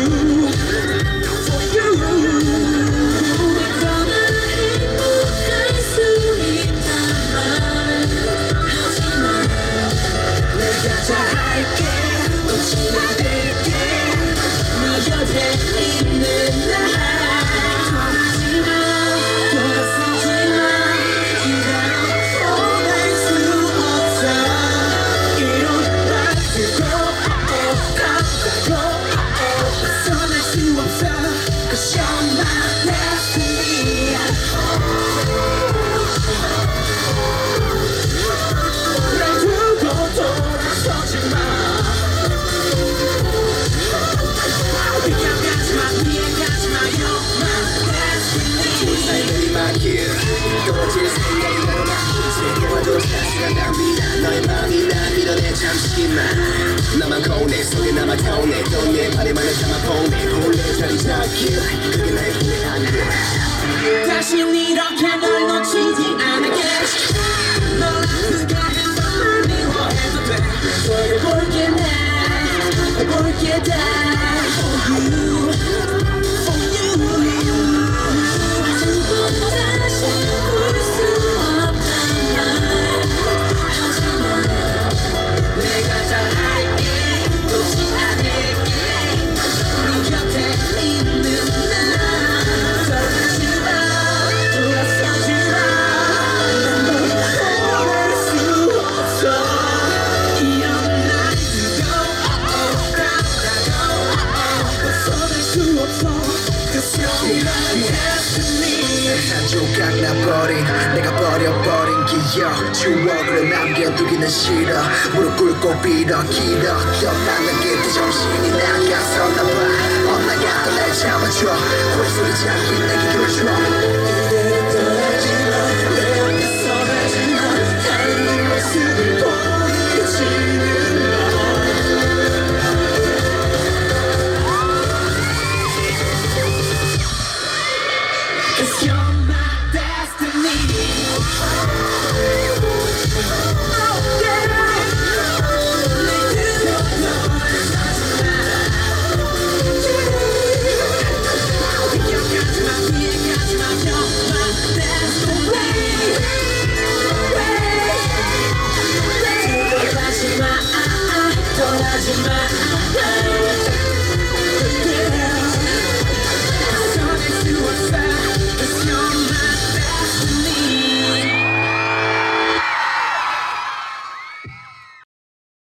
I like it. 조각 나버린 내가 버려버린 기억. 추억으로 남겨두기는 싫어. 무릎 꿇고 빌어 길어 기억나는 게 뒤져 don't lie to me.